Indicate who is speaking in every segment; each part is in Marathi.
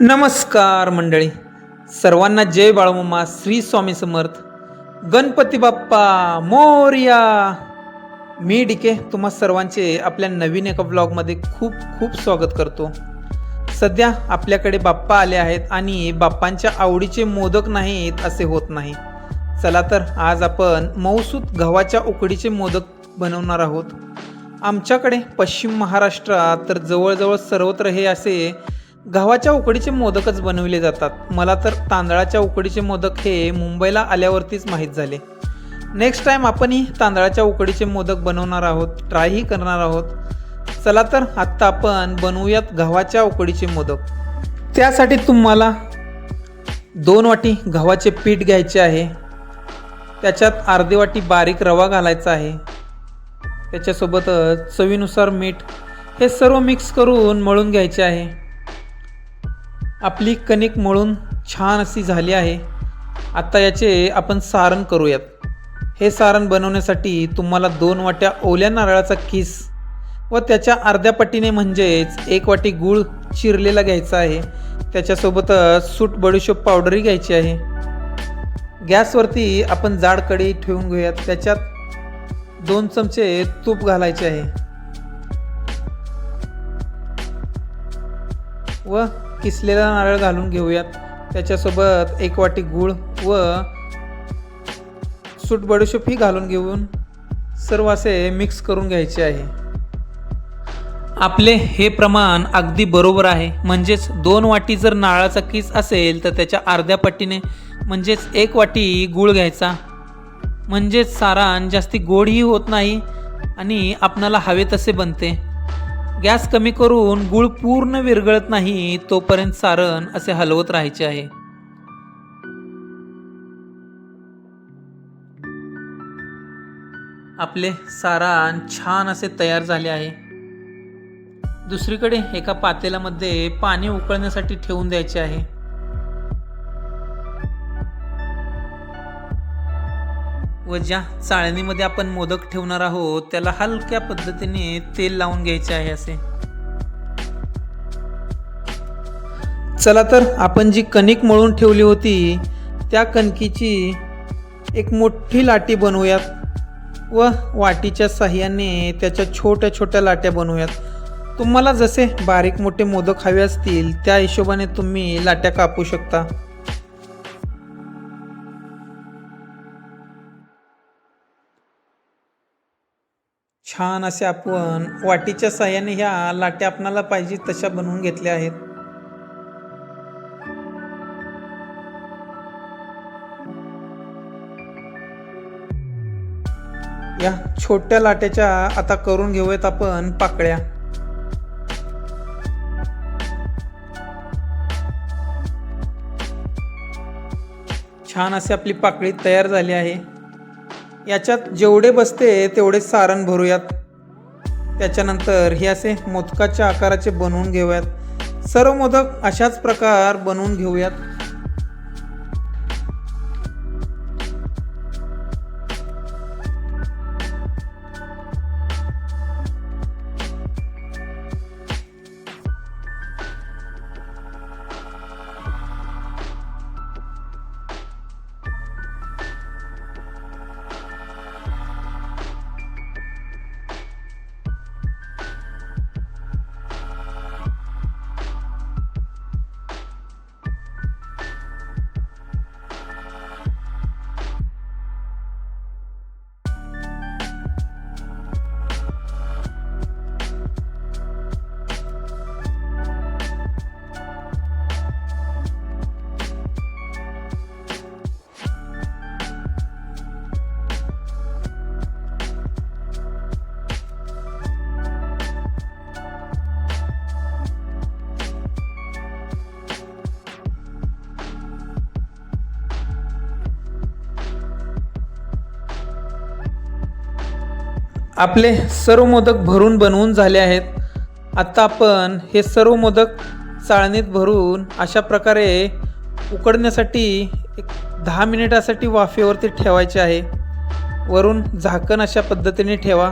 Speaker 1: नमस्कार मंडळी. सर्वांना जय बाळमुमा श्री स्वामी समर्थ. गणपती बाप्पा मोर्या. मी डिके तुम्हा सर्वांचे आपल्या नवीन एका ब्लॉगमध्ये खूप खूप स्वागत करतो. सध्या आपल्याकडे बाप्पा आले आहेत आणि बाप्पांच्या आवडीचे मोदक नाहीत असे होत नाही. चला तर आज आपण मौसूत गव्हाच्या उकडीचे मोदक बनवणार आहोत. आमच्याकडे पश्चिम महाराष्ट्रात तर जवळजवळ सर्वत्र हे असे गव्हाच्या उकडीचे मोदकच बनविले जातात. मला तर तांदळाच्या उकडीचे मोदक हे मुंबईला आल्यावरतीच माहीत झाले. नेक्स्ट टाईम आपणही तांदळाच्या उकडीचे मोदक बनवणार आहोत ट्रायही करणार आहोत. चला तर आत्ता आपण बनवूयात गव्हाच्या उकडीचे मोदक. त्यासाठी तुम्हाला दोन वाटी गव्हाचे पीठ घ्यायचे आहे. त्याच्यात अर्धी वाटी बारीक रवा घालायचा आहे. त्याच्यासोबतच चवीनुसार मीठ हे सर्व मिक्स करून मळून घ्यायचे आहे. आपली कणिक मळून छान अशी झाली आहे. आता याचे आपण सारण करूयात. हे सारण बनवण्यासाठी तुम्हाला दोन वाट्या ओल्या नारळाचा किस व त्याच्या अर्ध्या पटीने म्हणजेच एक वाटी गूळ चिरलेला घ्यायचा आहे. त्याच्यासोबतच सूट बडीशोप पावडरही घ्यायची आहे. गॅसवरती आपण जाड कढी ठेवून घेऊयात. त्याच्यात दोन चमचे तूप घालायचे आहे. व किसलेला नारळ घालून घेऊयात? त्याच्यासोबत एक वाटी गूळ व सूट बडीशोप घालून घेऊन सर्व असे मिक्स करून घ्यायचे आहे. आपले हे प्रमाण अगदी बरोबर आहे. म्हणजेच दोन वाटी जर नारळाचा किस असेल तर त्याच्या अर्ध्या पट्टीने म्हणजेच एक वाटी गूळ घ्यायचा. म्हणजेच सारण जास्ती गोडही होत नाही आणि आपणाला हवे तसे बनते. गॅस कमी करून गूळ पूर्ण विरघळत नाही तोपर्यंत सारण असे हलवत राहायचे आहे. आपले सारण छान असे तयार झाले आहे. दुसरीकडे एका पातेल्यामध्ये पाणी उकळण्यासाठी ठेवून द्यायचे आहे. व ज्या चाळणीमध्ये आपण मोदक ठेवणार आहोत त्याला हलक्या पद्धतीने तेल लावून घ्यायचे आहे असे. चला तर आपण जी कणिक मळून ठेवली होती त्या कणकीची एक मोठी लाटी बनवूयात व वाटीच्या साह्याने त्याच्या छोट्या छोट्या लाट्या बनवूयात. तुम्हाला जसे बारीक मोठे मोदक हवे असतील त्या हिशोबाने तुम्ही लाट्या कापू शकता. छान असे आपण वाटीच्या साह्याने ह्या लाट्या आपणाला पाहिजे तशा बनवून घेतल्या आहेत. या छोट्या लाट्याच्या आता करून घेऊयात आपण पाकळ्या. छान अशी आपली पाकळी तयार झाली आहे. याच्यात जेवढे बसते तेवढे सारण भरूयात. त्याच्यानंतर हे असे मोदकाच्या आकाराचे बनवून घेऊयात. सर्व मोदक अशाच प्रकार बनवून घेऊयात. आपले सर्व मोदक भरून बनवून झाले आहेत. आत्ता आपण हे सर्व मोदक चाळणीत भरून अशा प्रकारे उकडण्यासाठी एक दहा मिनिटासाठी वाफेवरती ठेवायचे आहे. वरून झाकण अशा पद्धतीने ठेवा.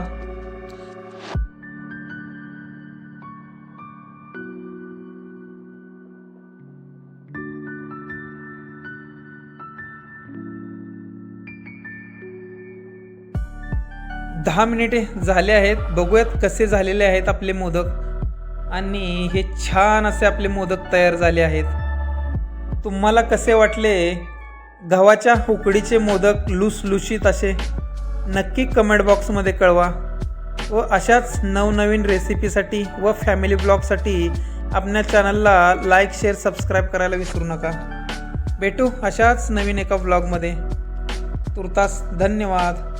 Speaker 1: दहा मिनिटे झाले आहेत. बघूयात कसे झालेले आहेत आपले मोदक. आणि हे छान असे आपले मोदक तयार झाले आहेत. तुम्हाला कसे वाटले? गव्हाच्या उकडीचे मोदक लुसलुशीत असे. नक्की कमेंट बॉक्समध्ये कळवा. व अशाच नवनवीन रेसिपीसाठी व फॅमिली ब्लॉगसाठी आपल्या चॅनलला लाईक शेअर सबस्क्राईब करायला विसरू नका. भेटू अशाच नवीन एका ब्लॉगमध्ये तुर्तास धन्यवाद.